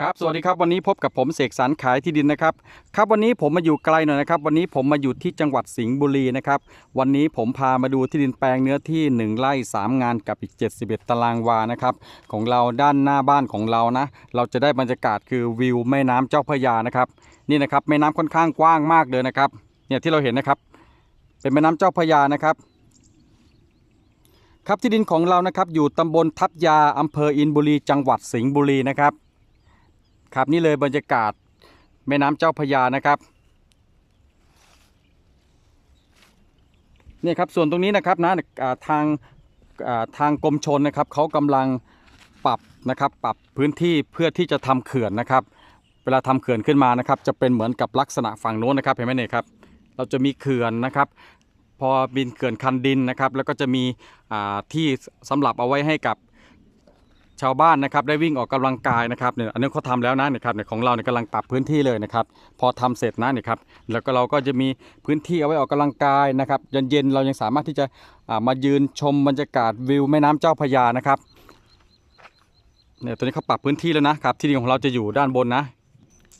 ครับ สวัสดีครับวันนี้พบกับผมเสกสรรขายที่ดินนะครับ ครับวันนี้ผมมาอยู่ไกลหน่อยนะครับ วันนี้ผมมาอยู่ที่จังหวัดสิงห์บุรีนะครับ วันนี้ผมพามาดูที่ดินแปลงเนื้อที่ 1ไร่3 งานกับอีก 71 ตารางวานะครับของเราด้านหน้าบ้านของเรานะ เราจะได้บรรยากาศคือวิวแม่น้ำเจ้าพระยานะครับ นี่นะครับแม่น้ำค่อนข้างกว้างมากเลยนะครับ เนี่ยที่เราเห็นนะครับ เป็นแม่น้ำเจ้าพระยานะครับครับที่ดินของเรานะครับอยู่ตำบลทับยาอำเภออินบุรี จังหวัดสิงห์บุรีนะครับ ครับนี่เลยบรรยากาศแม่น้ำเจ้าพระยานะครับนี่ครับส่วนตรงนี้นะครับนะอ่าทางทางกรมชนนะครับเขากำลังปรับนะครับปรับพื้นที่เพื่อที่จะทำเขื่อนนะครับ เวลาทำเขื่อนขึ้นมานะครับ จะเป็นเหมือนกับลักษณะฝั่งโน้นนะครับเห็นไหมเนี่ยครับเราจะมีเขื่อนนะครับ พอบินเขื่อนคันดินนะครับ แล้วก็จะมีที่สำหรับเอาไว้ให้กับ ชาวบ้านนะครับได้วิ่งออกกำลังกายนะครับเนี่ยอันนี้เขาทำแล้วนะเนี่ยครับเนี่ยของเราเนี่ยกำลังปรับพื้นที่เลยนะครับพอทำเสร็จนะเนี่ยครับแล้วก็เราก็จะมีพื้นที่เอาไว้ออกกำลังกายนะครับเย็นๆเรายังสามารถที่จะมายืนชมบรรยากาศวิวแม่น้ำเจ้าพยานะครับเนี่ยตอนนี้เขาปรับพื้นที่แล้วนะครับที่ดินของเราจะอยู่ด้านบนนะ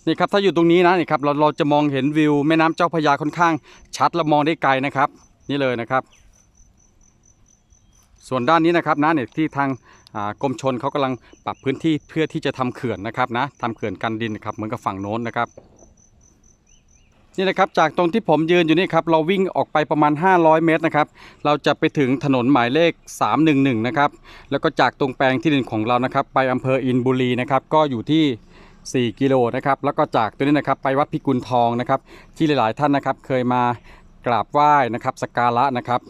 นี่ครับถ้าอยู่ตรงนี้นะนี่ครับเราเราจะมองเห็นวิวแม่น้ำเจ้าพยาค่อนข้าง ชัดและมองได้ไกลนะครับ นี่เลยนะครับ ส่วนด้านนี้นะครับนะเนี่ยที่ทาง กรมชนเขากำลังปรับพื้นที่เพื่อที่จะทำเขื่อนนะครับนะทำเขื่อนกันดินนะครับเหมือนกับฝั่งโน้นนะครับนี่นะครับจากตรงที่ผมยืนอยู่นี่ครับเราวิ่งออกไปประมาณ 500 เมตรนะครับเราจะไปถึงถนนหมายเลข 311 นะครับแล้วก็จากตรงแปลงที่ดินของเรานะครับไปอำเภออินบุรีนะครับก็อยู่ที่ 4 กิโลนะครับแล้วก็จากตัวนี้นะครับไปวัดพิกุลทองนะครับที่หลาย ๆ ท่านนะครับเคยมากราบไหว้นะครับสักการะนะครับ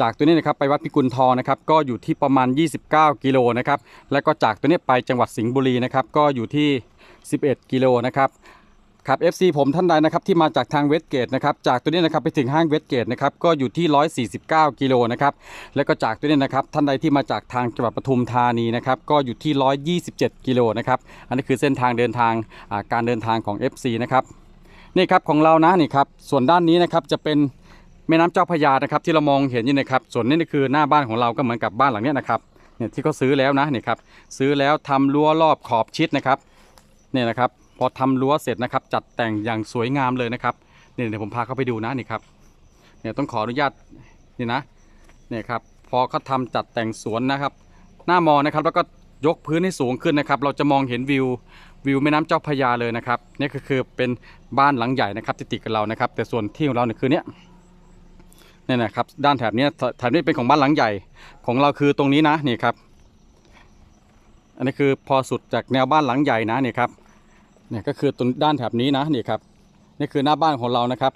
จากตัวนี้นะครับไปวัดพิกุลทองนะครับก็อยู่ที่ประมาณ 29 กิโลนะครับแล้วก็จากตัวนี้ไปจังหวัดสิงห์บุรีนะครับก็อยู่ที่ 11 กิโลนะครับครับ FC ผมท่านใดนะครับที่มาจากทางเวสเกตนะครับจากตัวนี้นะครับไปถึงห้างเวสเกตนะครับก็อยู่ที่ 149 กิโลนะครับแล้วก็จากตัวนี้นะครับท่านใดที่มาจากทางจังหวัดปทุมธานีนะครับก็อยู่ที่ 127 กิโลนะครับอันนี้คือเส้นทางเดินทางการเดินทางของ FC นะครับนี่ครับของเรานะนี่ครับส่วนด้านนี้นะครับจะเป็น แม่น้ำเจ้าพระยานะครับที่เรามองเห็นอยู่นะครับส่วนนี้นี่คือหน้าบ้านของเราก็เหมือนกับบ้านหลังนี้นะครับเนี่ยที่เขาซื้อแล้วนะนี่ครับซื้อแล้วทำรั้วรอบขอบชิดนะครับเนี่ยนะครับพอทำรั้วเสร็จนะครับ จัดแต่งอย่างสวยงามเลยนะครับเนี่ยเดี๋ยวผมพาเข้าไปดูนะนี่ครับเนี่ยต้องขออนุญาตนี่นะเนี่ยครับพอเขาทำจัดแต่งสวนนะครับ หน้ามอนะครับแล้วก็ยกพื้นให้สูงขึ้นนะครับ เราจะมองเห็นวิววิวแม่น้ำเจ้าพระยาเลยนะครับนี่ก็คือเป็นบ้านหลังใหญ่นะครับที่ติดกับเรานะครับ แต่ส่วนที่ของเราเนี่ยคือเนี้ย เนี่ยนะครับด้านแถบนี้แถบนี้เป็นของบ้านหลังใหญ่ของเราคือตรงนี้นะนี่ครับ อันนี้คือพอสุดจากแนวบ้านหลังใหญ่นะนี่ครับเนี่ยก็คือตรงด้านแถบนี้นะนี่ครับนี่คือหน้าบ้านของเรานะครับ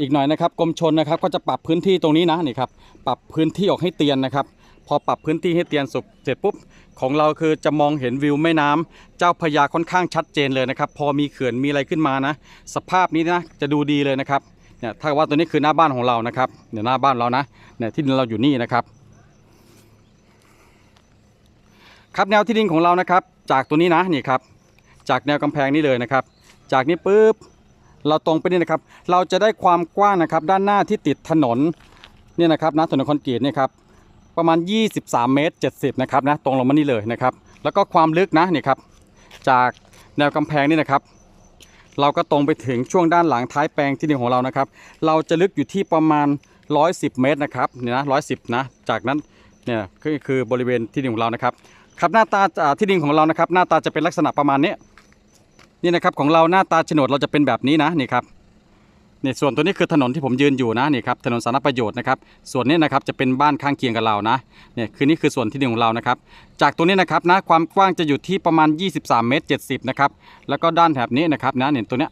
อีกหน่อยนะครับกรมชนนะครับก็จะปรับพื้นที่ตรงนี้นะนี่ครับปรับพื้นที่ออกให้เตียนนะครับ พอปรับพื้นที่ให้เตียนสุดเสร็จปุ๊บของเราคือจะมองเห็นวิวแม่น้ำเจ้าพระยาค่อนข้างชัดเจนเลยนะครับ พอมีเขื่อนมีอะไรขึ้นมานะ สภาพนี้นะจะดูดีเลยนะครับ เนี่ยถ้าว่าตัวนี้คือหน้าบ้านของเรานะครับเนี่ยหน้าบ้านเรานะเนี่ยที่ดินเราอยู่นี่นะครับ ครับแนวที่ดินของเรานะครับ จากตัวนี้นะนี่ครับ จากแนวกำแพงนี้เลยนะครับ จากนี้ปุ๊บเราตรงไปนี่นะครับ เราจะได้ความกว้างนะครับ ด้านหน้าที่ติดถนนเนี่ยนะครับนะถนนคอนกรีตเนี่ยครับประมาณ 23 เมตร 70 นะครับนะตรงลงมานี่เลยนะครับ แล้วก็ความลึกนะนี่ครับ จากแนวกำแพงนี่นะครับ เราก็ตรงไปถึงช่วงด้านหลังท้ายแปลงที่ดินของเรานะครับ เราจะลึกอยู่ที่ประมาณ 110 เมตรนะครับเนี่ยนะ110นะจากนั้นเนี่ยก็คือบริเวณที่ดินของเรานะครับ ครับหน้าตาที่ดินของเรานะครับ หน้าตาจะเป็นลักษณะประมาณนี้นี่นะครับของเราหน้าตาโฉนดเราจะเป็นแบบนี้นะนี่ครับ นี่ส่วนตัวนี้คือถนนที่ผมยืนอยู่นะนี่ครับถนนสาธารณประโยชน์นะครับส่วนนี้นะครับจะเป็นบ้านข้างเคียงกับเรานะเนี่ยคือนี่คือส่วนที่ดินของเรานะครับจากตัวนี้นะครับนะความกว้างจะอยู่ที่ประมาณ 23 เมตร 70 นะครับแล้วก็ด้านแถบนี้นะครับนะเนี่ยตัวเนี้ย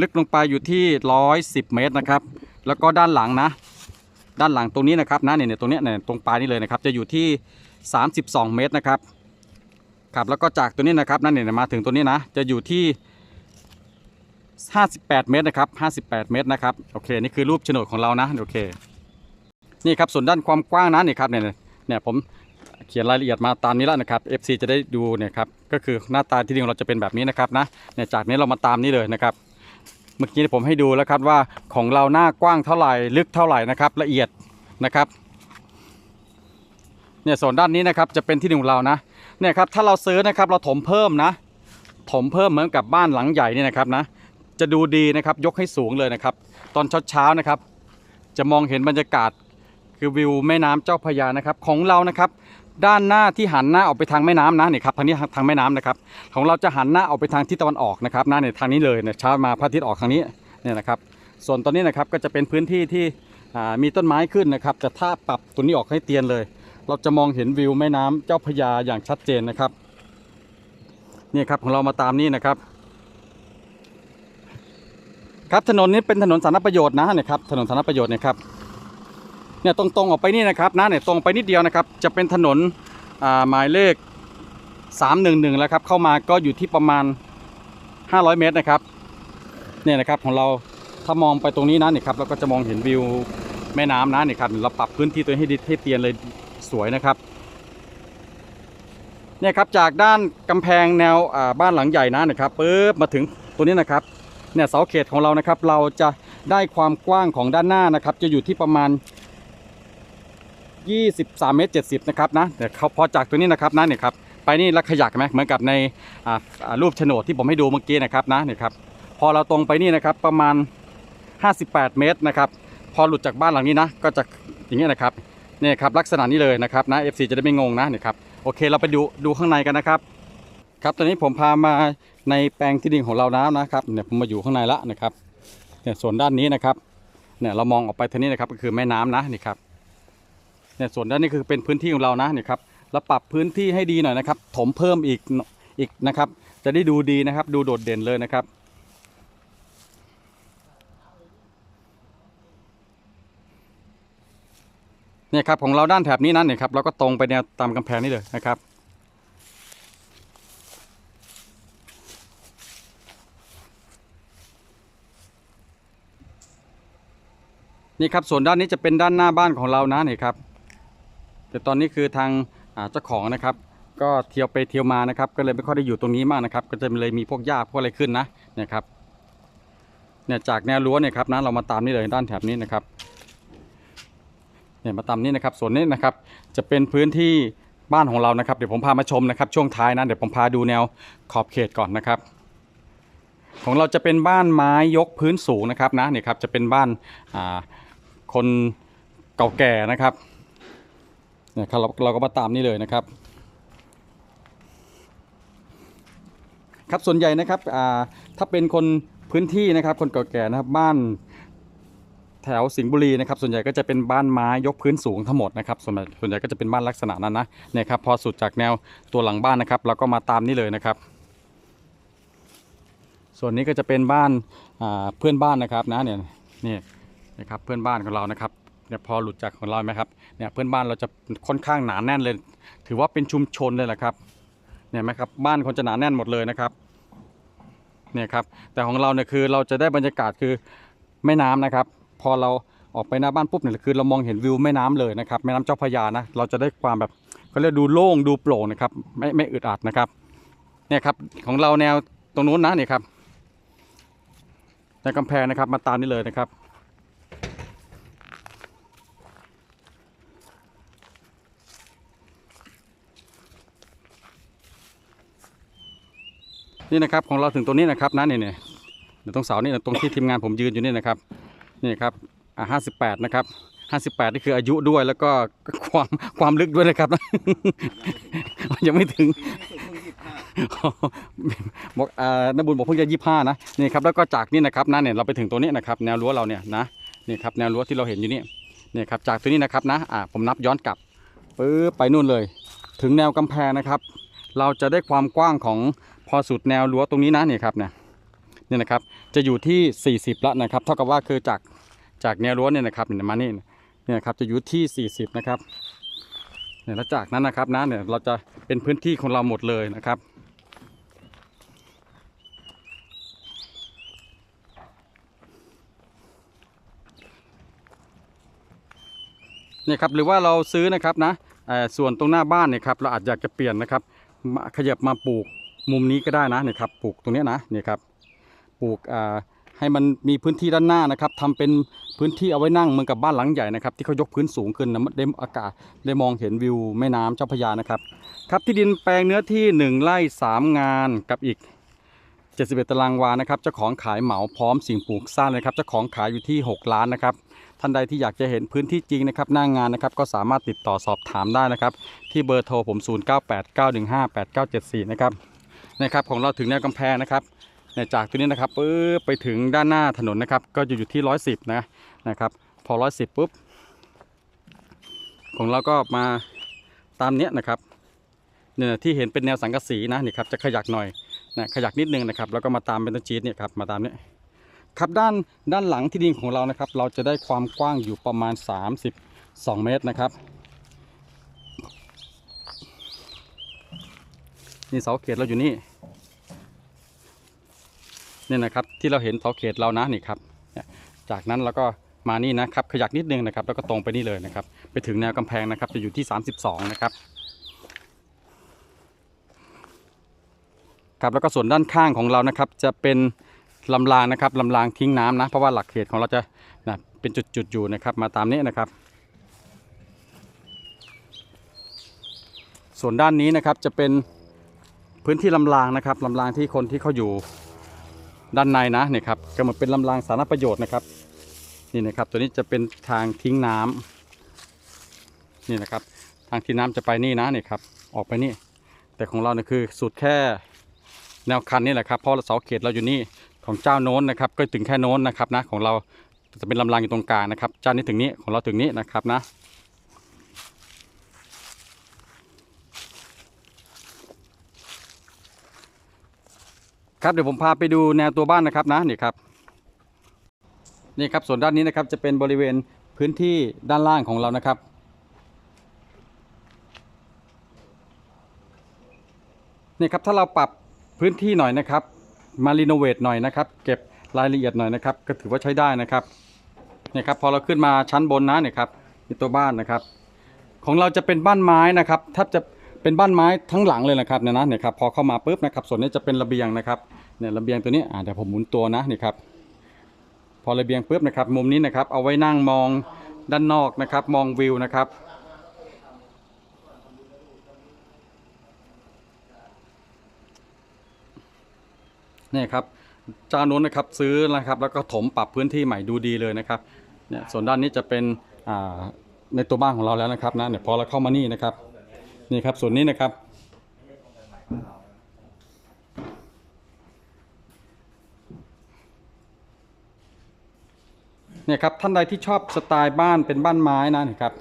ลึกลงไปอยู่ที่ 110 เมตรนะครับแล้วก็ด้านหลังนะ ด้านหลังตรงนี้นะครับนะเนี่ยเนี่ยตรงเนี้ยเนี่ยตรงปลายนี่เลยนะครับจะอยู่ที่ 32 เมตรนะครับครับแล้วก็จากตัวนี้นะครับนั่นเนี่ยมาถึงตัวนี้นะจะอยู่ที่ 58 เมตรนะครับ 58 เมตรนะครับ โอเค นี่คือรูปโฉนดของเรานะ โอเค นี่ครับ ส่วนด้านความกว้างนะนี่ครับ เนี่ย เนี่ยผมเขียนรายละเอียดมาตามนี้แล้วนะครับ FC จะได้ดูเนี่ยครับ ก็คือหน้าตาที่ดินของเราจะเป็นแบบนี้นะครับนะ เนี่ยจากนี้เรามาตามนี้เลยนะครับ เมื่อกี้ผมให้ดูแล้วครับว่าของเราหน้ากว้างเท่าไหร่ ลึกเท่าไหร่นะครับ ละเอียดนะครับ เนี่ยส่วนด้านนี้นะครับจะเป็นที่ดินของเรานะ เนี่ยครับ ถ้าเราซื้อนะครับเราถมเพิ่มนะ ถมเพิ่มเหมือนกับบ้านหลังใหญ่นี่นะครับนะ จะดูดีนะครับยกให้สูงเลยนะครับ ตอนเช้าๆนะครับ จะมองเห็นบรรยากาศคือวิวแม่น้ำเจ้าพยานะครับ ของเรานะครับด้านหน้าที่หันหน้าออกไปทางแม่น้ำนะนี่ครับทางนี้ทางแม่น้ำนะครับ ของเราจะหันหน้าออกไปทางทิศตะวันออกนะครับหนะเนี่ยทางนี้เลยเนี่ยเช้ามาพระอาทิตย์ออกทางนี้เนี่ยนะครับส่วนตอนนี้นะครับก็จะเป็นพื้นที่ที่มีต้นไม้ขึ้นนะครับแต่ถ้าปรับตัวนี้ออกให้เตียนเลย เราจะมองเห็นวิวแม่น้ำเจ้าพยาอย่างชัดเจนนะครับนี่ครับของเรามาตามนี้นะครับ ครับถนนนี้เป็นถนนสาธารณประโยชน์นะเนี่ยครับถนนสาธารณประโยชน์เนี่ยครับเนี่ยตรงๆออกไปนี่นะครับนะเนี่ยตรงไปนิดเดียวนะครับ จะเป็นถนนหมายเลข 311 แล้วครับ เข้ามาก็อยู่ที่ประมาณ 500 เมตรนะครับเนี่ยนะครับของเราถ้ามองไปตรงนี้นะเนี่ยครับเราก็จะมองเห็นวิวแม่น้ำนะเนี่ยครับเราปรับพื้นที่ตัวให้ดีให้เตียนเลยสวยนะครับเนี่ยครับจากด้านกำแพงแนวบ้านหลังใหญ่นะนะครับปึ๊บมาถึงตัวนี้นะครับ เนี่ยเสาเขตของเรานะครับ เราจะได้ความกว้างของด้านหน้านะครับ จะอยู่ที่ประมาณ 23เมตร70นะครับนะเดี๋ยวเขาพอจากตัวนี้นะครับนะเนี่ยครับไปนี่ล้วขยักไหมเหมือนกับในอ่ารูปโฉนดที่ผมให้ดูเมื่อกี้นะครับนะเนี่ยครับพอเราตรงไปนี่นะครับประมาณ 58 เมตรนะครับพอหลุดจากบ้านหลังนี้นะก็จะอย่างเงี้ยนะครับเนี่ยครับลักษณะนี้เลยนะครับนะ FC จะได้ไม่งงนะเนี่ยครับโอเคเราไปดูดูข้างในกันนะครับครับตอนนี้ผมพามา ในแปลงที่ดินของเราแล้วนะครับเนี่ยผมมาอยู่ข้างในละนะครับเนี่ยส่วนด้านนี้นะครับเนี่ยเรามองออกไปทางนี้นะครับก็คือแม่น้ำนะนี่ครับเนี่ยส่วนด้านนี้คือเป็นพื้นที่ของเรานะนี่ครับเราปรับพื้นที่ให้ดีหน่อยนะครับ ถมเพิ่มอีกอีกนะครับ จะได้ดูดีนะครับ ดูโดดเด่นเลยนะครับเนี่ยครับของเราด้านแถบนี้นั้นเนี่ยครับเราก็ตรงไปแนวตามกำแพงนี่เลยนะครับ นี่ครับส่วนด้านนี้จะเป็นด้านหน้าบ้านของเรานะนี่ครับแต่ตอนนี้คือทางเจ้าของนะครับ ก็เที่ยวไปเที่ยวมานะครับ ก็เลยไม่ค่อยได้อยู่ตรงนี้มากนะครับ ก็จะเลยมีพวกหญ้าพวกอะไรขึ้นนะเนี่ยครับเนี่ยจากแนวรั้วเนี่ยครับนะเรามาตามนี่เลยด้านแถบนี้นะครับเนี่ยมาตามนี้นะครับส่วนนี้นะครับจะเป็นพื้นที่บ้านของเรานะครับ เดี๋ยวผมพามาชมนะครับ ช่วงท้ายนะเดี๋ยวผมพาดูแนวขอบเขตก่อนนะครับ ของเราจะเป็นบ้านไม้ยกพื้นสูงนะครับนะเนี่ยครับจะเป็นบ้านอ่า คนเก่าแก่นะครับเนี่ยครับเราเราก็มาตามนี่เลยนะครับ ครับส่วนใหญ่นะครับอ่าถ้าเป็นคนพื้นที่นะครับ คนเก่าแก่นะครับบ้านแถวสิงห์บุรีนะครับ ส่วนใหญ่ก็จะเป็นบ้านไม้ยกพื้นสูงทั้งหมดนะครับส่วนใหญ่ส่วนใหญ่ก็จะเป็นบ้านลักษณะนั้นนะเนี่ยครับพอสุดจากแนวตัวหลังบ้านนะครับ เราก็มาตามนี่เลยนะครับ ส่วนนี้ก็จะเป็นบ้านอ่าเพื่อนบ้านนะครับนะเนี่ยนี่ นะครับเพื่อนบ้านของเรานะครับเนี่ยพอหลุดจากของเราไหมครับเนี่ยเพื่อนบ้านเราจะค่อนข้างหนาแน่นเลย ถือว่าเป็นชุมชนเลยแหละครับเนี่ยไหมครับบ้านคนจะหนาแน่นหมดเลยนะครับเนี่ยครับแต่ของเราเนี่ยคือเราจะได้บรรยากาศคือแม่น้ำนะครับ พอเราออกไปหน้าบ้านปุ๊บเนี่ยคือเรามองเห็นวิวแม่น้ำเลยนะครับแม่น้ำเจ้าพระยานะเราจะได้ความแบบเขาเรียกดูโล่งดูโปร่งนะครับไม่ไม่อึดอัดนะครับเนี่ยครับของเราแนวตรงนู้นนะเนี่ยครับในกำแพงนะครับมาตามนี่เลยนะครับ นี่นะครับของเราถึงตรงนี้นะครับนะเนี่ยเนี่ยเดี๋ยวตรงเสานี่ตรงที่ทีมงานผมยืนอยู่นี่นะครับนี่ครับอ่าห้าสิบแปดนะครับห้าสิบแปดนี่คืออายุด้วยแล้วก็ความความลึกด้วยนะครับ ยังไม่ถึงบอกอ่านบุญบอกเพิ่งจะยี่ห้านะนี่ครับแล้วก็จากนี่นะครับนะเนี่ยเราไปถึงตัวนี้นะครับ แนวรั้วเราเนี่ยนะนี่ครับแนวรั้วที่เราเห็นอยู่นี่นี่ครับจากตัวนี้นะครับนะอ่าผมนับย้อนกลับปึ๊บไปนู่นเลย ถึงแนวกำแพงนะครับ เราจะได้ความกว้างของ พอสุดแนวรั้วตรงนี้นะเนี่ยครับเนี่ยเนี่ยนะครับจะอยู่ที่ 40แล้วนะครับ เท่ากับว่าคือจากจากแนวรั้วเนี่ยนะครับเนี่ยมานี่เนี่ยนะครับจะอยู่ที่ 40 นะครับเนี่ยแล้วจากนั้นนะครับนะเนี่ยเราจะเป็นพื้นที่ของเราหมดเลยนะครับเนี่ยครับหรือว่าเราซื้อนะครับนะเออส่วนตรงหน้าบ้านเนี่ยครับเราอาจอยากจะเปลี่ยนนะครับมาขยับมาปลูก มุมนี้ก็ได้นะเนี่ยครับปลูกตรงนี้นะเนี่ยครับปลูกอ่าให้มันมีพื้นที่ด้านหน้านะครับทำเป็นพื้นที่เอาไว้นั่งเหมือนกับบ้านหลังใหญ่นะครับ ที่เขายกพื้นสูงขึ้นนะได้อากาศได้มองเห็นวิวแม่น้ำเจ้าพระยานะครับ ครับที่ดินแปลงเนื้อที่ 1ไร่3 งานกับอีก 71 ตารางวานะครับเจ้าของขายเหมาพร้อมสิ่งปลูกสร้างเลยครับเจ้าของขายอยู่ที่ 6 ล้านนะครับท่านใดที่อยากจะเห็นพื้นที่จริงนะครับหน้างงานนะครับก็สามารถติดต่อสอบถามได้นะครับ ที่เบอร์โทรผม 0989158974 นะครับ นะครับของเราถึงแนวกำแพงนะครับจากตัวนี้นะครับปึ๊บไปถึงด้านหน้าถนนนะครับ ก็จะอยู่ที่ 110 นะนะครับ พอ 110 ปุ๊บ ของเราก็มาตามเนี้ยนะครับเนี่ยที่เห็นเป็นแนวสังกะสีนะนี่ครับจะขยักหน่อยนะขยักนิดนึงนะครับแล้วก็มาตามเป็นต้นจีดเนี่ยครับมาตามเนี้ยครับด้านด้านหลังที่ดินของเรานะครับ เราจะได้ความกว้างอยู่ประมาณ 32 เมตรนะครับนี่เสาเขตเราอยู่นี่ เนี่ยนะครับที่เราเห็นเสาเขตเรานะนี่ครับจากนั้นเราก็มานี่นะครับขยักนิดนึงนะครับ แล้วก็ตรงไปนี่เลยนะครับ ไปถึงแนวกำแพงนะครับ จะอยู่ที่ 32 นะครับครับแล้วก็ส่วนด้านข้างของเรานะครับ จะเป็นลำรางนะครับลำรางทิ้งน้ำนะ เพราะว่าหลักเขตของเราจะนะเป็นจุดๆอยู่นะครับ มาตามนี้นะครับ ส่วนด้านนี้นะครับจะเป็นพื้นที่ลำรางนะครับลำรางที่คนที่เขาอยู่ ด้านในนะเนี่ยครับก็เหมือนเป็นลำรางสาธารณประโยชน์นะครับนี่นะครับ ตัวนี้จะเป็นทางทิ้งน้ำนี่นะครับ ทางทิ้งน้ำจะไปนี่นะนี่ครับออกไปนี่ แต่ของเราเนี่ยคือสุดแค่แนวคันนี่แหละครับเพราะเสาเขตเราอยู่นี่ของเจ้าโน้นนะครับ ก็ถึงแค่โน้นนะครับนะของเราจะเป็นลำรางอยู่ตรงกลางนะครับเจ้านี้ถึงนี้ของเราถึงนี้นะครับนะ ครับเดี๋ยวผมพาไปดูแนวตัวบ้านนะครับนะนี่ครับนี่ครับส่วนด้านนี้นะครับจะเป็นบริเวณพื้นที่ด้านล่างของเรานะครับนี่ครับถ้าเราปรับพื้นที่หน่อยนะครับ มารีโนเวทหน่อยนะครับ เก็บรายละเอียดหน่อยนะครับ ก็ถือว่าใช้ได้นะครับนี่ครับพอเราขึ้นมาชั้นบนนะเนี่ยครับนี่ตัวบ้านนะครับ ของเราจะเป็นบ้านไม้นะครับถ้าจะ เป็นบ้านไม้ทั้งหลังเลยนะครับเนี่ยนะเนี่ยครับพอเข้ามาปุ๊บนะครับส่วนนี้จะเป็นระเบียงนะครับเนี่ยระเบียงตัวนี้อ่าเดี๋ยวผมหมุนตัวนะนี่ครับพอระเบียงปุ๊บนะครับมุมนี้นะครับเอาไว้นั่งมองด้านนอกนะครับ มองวิวนะครับนี่ครับเจ้านู้นนะครับซื้อนะครับแล้วก็ถมปรับพื้นที่ใหม่ดูดีเลยนะครับเนี่ยส่วนด้านนี้จะเป็นในตัวบ้านของเราแล้วนะครับนะเนี่ยพอเราเข้ามานี่นะครับ นี่ครับส่วนนี้นะครับ เนี่ยครับท่านใดที่ชอบสไตล์บ้านเป็นบ้านไม้นะนครับ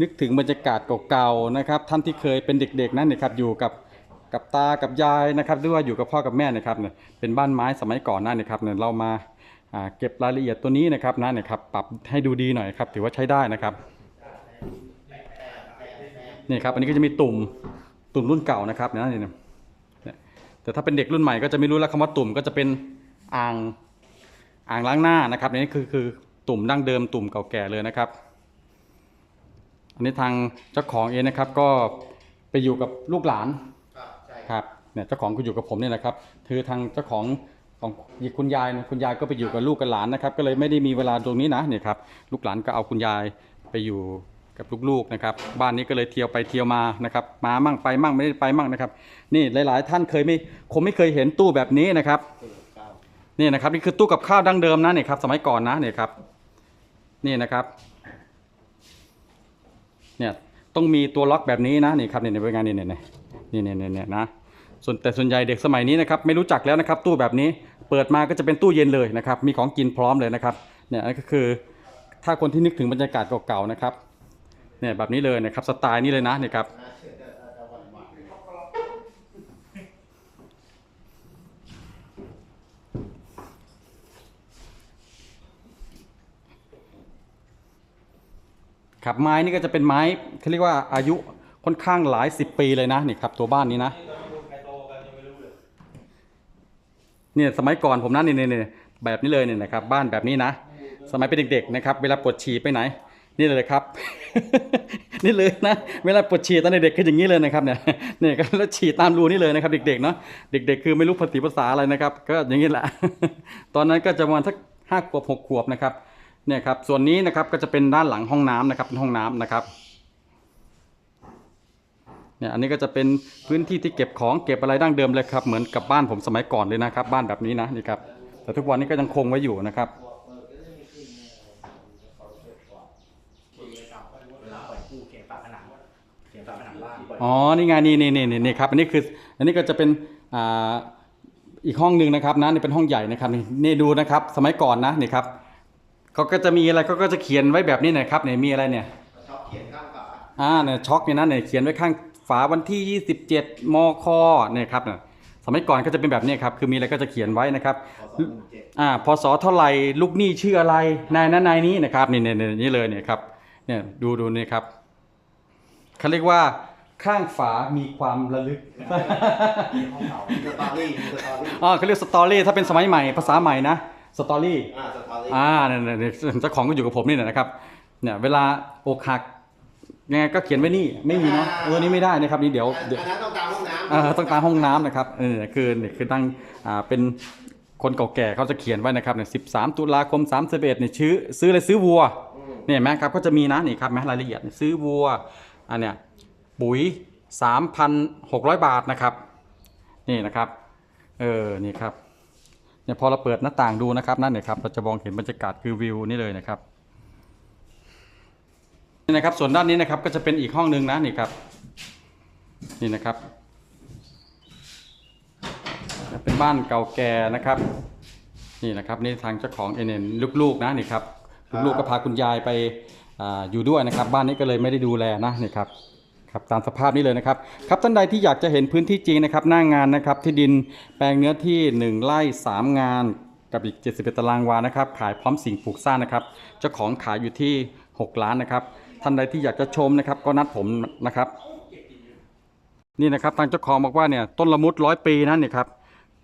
นึกถึงบรรยากาศเก่าๆนะครับ ท่านที่เคยเป็นเด็กๆนั่นนะครับอยู่กับกับตากับยายนะครับหรือว่าอยู่กับพ่อกับแม่นะครับเนี่ยเป็นบ้านไม้สมัยก่อนนั่นนะครับเนี่ยเรามาอ่าเก็บรายละเอียดตัวนี้นะครับนะเนี่ยครับปรับให้ดูดีหน่อยครับถือว่าใช้ได้นะครับ นี่ครับอันนี้ก็จะมีตุ่มตุ่มรุ่นเก่านะครับเนี่ยนี่เนี่ยแต่ถ้าเป็นเด็กรุ่นใหม่ก็จะไม่รู้แล้วคำว่าตุ่มก็จะเป็นอ่างอ่างล้างหน้านะครับนี่คือคือตุ่มดั้งเดิมตุ่มเก่าแก่เลยนะครับ อันนี้ทางเจ้าของเองนะครับ ก็ไปอยู่กับลูกหลานครับใช่ครับเนี่ยเจ้าของก็อยู่กับผมเนี่ยนะครับคือทางเจ้าของของคุณยายนะคุณยายก็ไปอยู่กับลูกกับหลานนะครับ ก็เลยไม่ได้มีเวลาตรงนี้นะเนี่ยครับลูกหลานก็เอาคุณยายไปอยู่ กับลูกๆนะครับ บ้านนี้ก็เลยเที่ยวไปเที่ยวมานะครับมามั่งไปมั่งไม่ได้ไปมั่งนะครับ นี่หลาย ๆ ท่านเคยไม่คงไม่เคยเห็นตู้แบบนี้นะครับนี่นะครับนี่คือตู้กับข้าวดั้งเดิมนะเนี่ยครับ สมัยก่อนนะเนี่ยครับ นี่นะครับเนี่ยต้องมีตัวล็อกแบบนี้นะนี่ครับเนี่ยในเป็นไงนี่เนี่ยนี่เนี่ยเนี่ยเนี่ยนะส่วนแต่ส่วนใหญ่เด็กสมัยนี้นะครับไม่รู้จักแล้วนะครับ ตู้แบบนี้เปิดมาก็จะเป็นตู้เย็นเลยนะครับ มีของกินพร้อมเลยนะครับเนี่ยนั่นก็คือถ้าคนที่นึกถึงบรรยากาศเก่าๆนะครับ เนี่ยแบบนี้เลยนะครับสไตล์นี้เลยนะนี่ครับครับไม้นี่ก็จะเป็นไม้เขาเรียกว่าอายุค่อนข้างหลายสิบปีเลยนะนี่ครับตัวบ้านนี้นะเนี่ยสมัยก่อนผมนะนี่นี่แบบนี้เลยเนี่ยนะครับบ้านแบบนี้นะ สมัยเป็นเด็กๆนะครับ เวลาปวดฉี่ไปไหน นี่เลยครับ นี่เลยนะเวลาปวดฉี่ตอนเด็กๆคืออย่างนี้เลยนะครับเนี่ยเนี่ยก็แล้วฉี่ตามรูนี่เลยนะครับ เด็กๆเนาะเด็ก ๆ คือไม่รู้ภาษีภาษาอะไรนะครับ ก็อย่างนี้แหละตอนนั้นก็จะประมาณสักห้าขวบหกขวบนะครับเนี่ยครับส่วนนี้นะครับก็จะเป็นด้านหลังห้องน้ำนะครับเป็นห้องน้ำนะครับเนี่ยอันนี้ก็จะเป็นพื้นที่ที่เก็บของเก็บอะไรดั้งเดิมเลยครับเหมือนกับบ้านผมสมัยก่อนเลยนะครับ บ้านแบบนี้นะนี่ครับแต่ทุกวันนี้ก็ยังคงไว้อยู่นะครับ เวลาปล่อยกู้เขียนฝาผนังเขียนฝาผนังบ้าน ปล่อยอ๋อ นี่ไงนี่นี่นี่นี่นี่ครับ อันนี้คือ อันนี้ก็จะเป็นอ่าอีกห้องหนึ่งนะครับนะนี่เป็นห้องใหญ่นะครับนี่นี่ดูนะครับ สมัยก่อนนะนี่ครับเขาก็จะมีอะไรเขาก็จะเขียนไว้แบบนี้นะครับเนี่ยมีอะไรเนี่ยชอบเขียนข้างฝาอ่าเนี่ยช็อกเนี่ยนะเนี่ยเขียนไว้ข้างฝาวันที่ 27 มคเนี่ยครับเนี่ยสมัยก่อนก็จะเป็นแบบนี้ครับคือมีอะไรก็จะเขียนไว้นะครับพศหนึ่งเจ็ดอ่าพศเท่าไหร่ลูกหนี้ชื่ออะไรนายนั้นนายนี้นะครับนี่นี่นี่นี่เลยเนี่ยครับเนี่ยดูดูนี่ครับเขาเรียกว่า ข้างฝามีความระลึกห้องเก่ามีสตอรี่มีสตอรี่อ๋อเขาเรียกสตอรี่ถ้าเป็นสมัยใหม่ภาษาใหม่นะสตอรี่อ่าสตอรี่อ่าเนี่ยเนี่ยเนี่ยเจ้าของก็อยู่กับผมนี่แหละนะครับเนี่ยเวลาอกหักยังไงก็เขียนไว้นี่ไม่มีเนาะเออนี่ไม่ได้นะครับนี่เดี๋ยวอันเดี๋ยวอันนั้นต้องตามห้องน้ำเอ่อต้องตามห้องน้ำนะครับเออคือเนี่ยคือตั้งอ่าเป็นคนเก่าแก่เขาจะเขียนไว้นะครับเนี่ยสิบสามตุลาคมสามสิบเอ็ดเนี่ยชื่อซื้ออะไรซื้อวัวอืมเนี่ยแม่ครับก็จะมีนะนี่ครับแม่รายละเอียดซื้อวัวอันเนี้ย ปุ๋ยสามพันหกร้อยบาทนะครับ นี่นะครับ เออ นี่ครับ เนี่ยพอเราเปิดหน้าต่างดูนะครับนั่นเนี่ยครับ เราจะมองเห็นบรรยากาศคือวิวนี่เลยนะครับ นี่นะครับ ส่วนด้านนี้นะครับก็จะเป็นอีกห้องหนึ่งนะนี่ครับ นี่นะครับ เป็นบ้านเก่าแก่นะครับ นี่นะครับนี่ทางเจ้าของเอเนนลูกๆนะนี่ครับ ลูกๆก็พาคุณยายไปออยู่ด้วยนะครับ บ้านนี้ก็เลยไม่ได้ดูแลนะนี่ครับ ครับตามสภาพนี้เลยนะครับครับท่านใดที่อยากจะเห็นพื้นที่จริงนะครับ หน้างานนะครับที่ดินแปลงเนื้อที่ 1ไร่3 งานกับอีก 71 ตารางวานะครับ ขายพร้อมสิ่งปลูกสร้างนะครับเจ้าของขายอยู่ที่ 6 ล้านนะครับท่านใดที่อยากจะชมนะครับ ก็นัดผมนะครับ นี่นะครับทางเจ้าของบอกว่าเนี่ยต้นละมุดร้อยปีนะเนี่ยครับ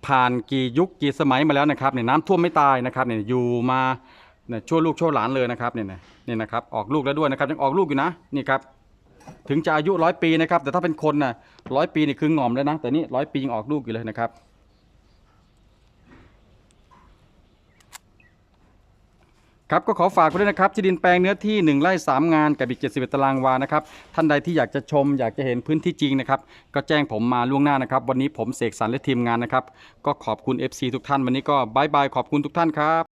ผ่านกี่ยุคกี่สมัยมาแล้วนะครับเนี่ยน้ำท่วมไม่ตายนะครับเนี่ยอยู่มาเนี่ยชั่วลูกชั่วหลานเลยนะครับเนี่ยนะนี่ยนะครับออกลูกแล้วด้วยนะครับยังออกลูกอยู่นะนี่ครับ ถึงจะอายุร้อยปีนะครับ แต่ถ้าเป็นคนน่ะร้อยปีนี่คืองอมแล้วนะ แต่นี่ร้อยปียังออกลูกอยู่เลยนะครับ ครับก็ขอฝากไว้ด้วยนะครับ ที่ดินแปลงเนื้อที่ 1ไร่3 งานกับอีก71ตารางวานะครับ ท่านใดที่อยากจะชม อยากจะเห็นพื้นที่จริงนะครับ ก็แจ้งผมมาล่วงหน้านะครับ วันนี้ผมเสกสรรและทีมงานนะครับ ก็ขอบคุณ FC ทุกท่านวันนี้ก็บายบายขอบคุณทุกท่านครับ